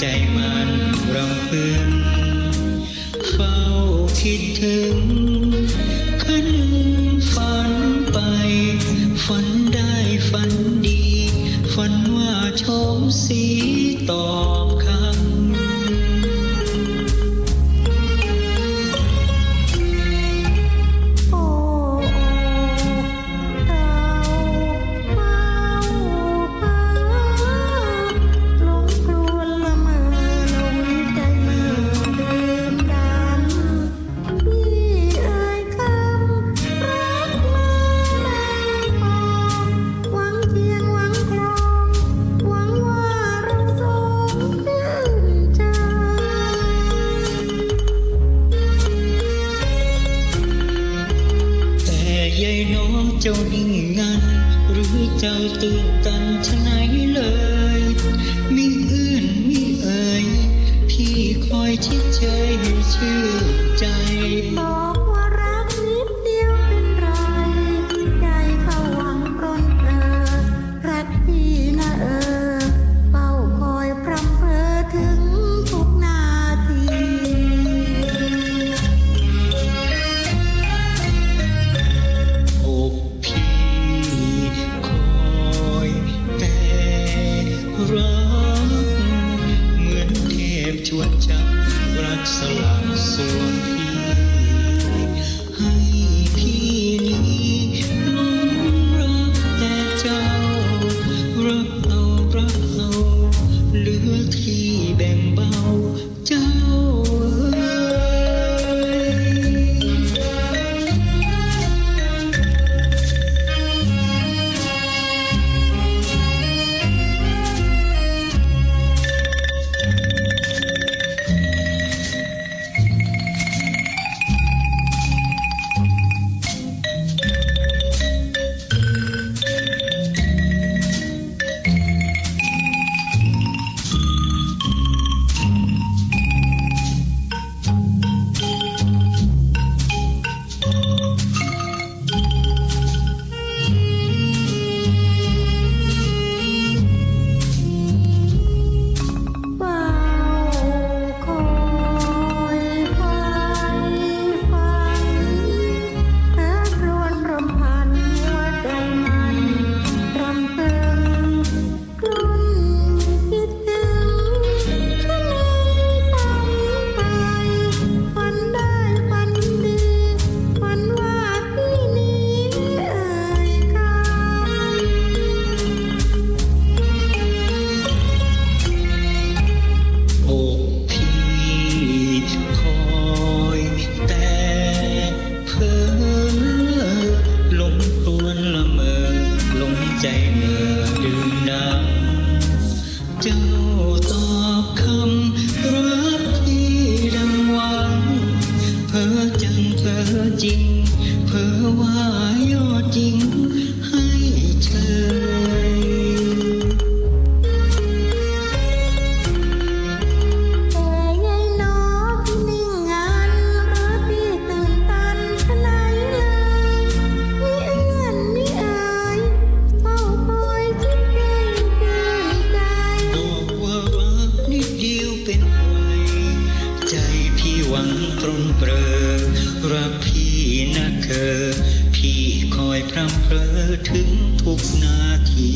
ใจมันรำเพื่อน งันหรือเจ้าตื่นตันชะไหนเลย มีอื่นมีเอ่ยพี่คอยชิดเชยอชื่อ ตรุนเปรอรักพี่นักเธอ พี่คอยพร่ำเพ้อถึงทุกนาที